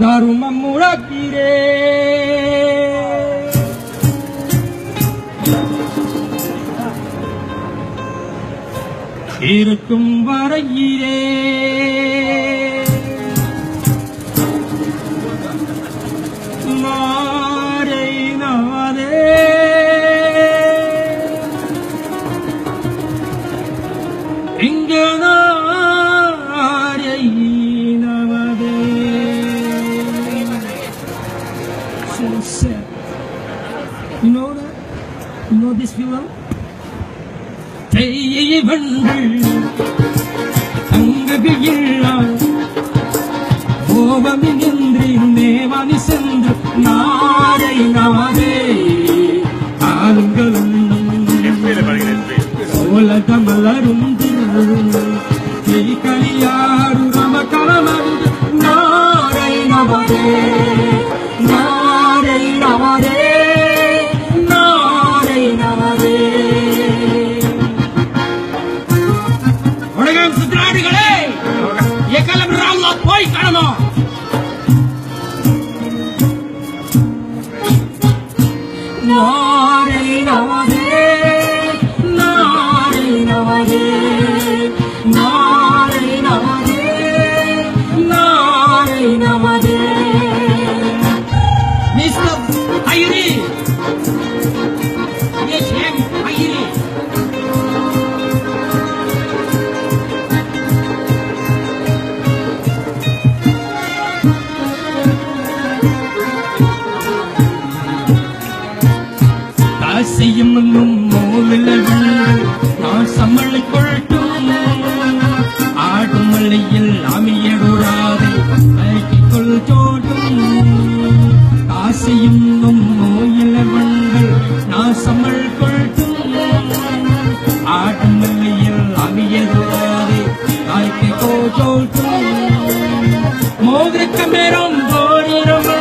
தருமம் முழக்கிறே இருக்கும் வரையிலே. நாரை நாரே இங்கே You know that? You know this film? தெய்வங்கள் தங்ககையில்லாள் கோபமின்றி நேவானி சென்று நாரை நாரே ஆளுங்கள் உலகமலரும் கலியாரு நம கலமருந்து நாரை நவரே நாரை காசையும் மோவில நான் சம்மளை கொள்ளட்டும்? ஆடும் மலையில் அமியடுறாது கொள் தோட்டும் காசையும் மோயில நான் சமல் கொள்ளட்டும்? ஆடும் மலையில் அமியடுறாது கோ தோட்டும் மோதிரக்க மேரம் போரிடம்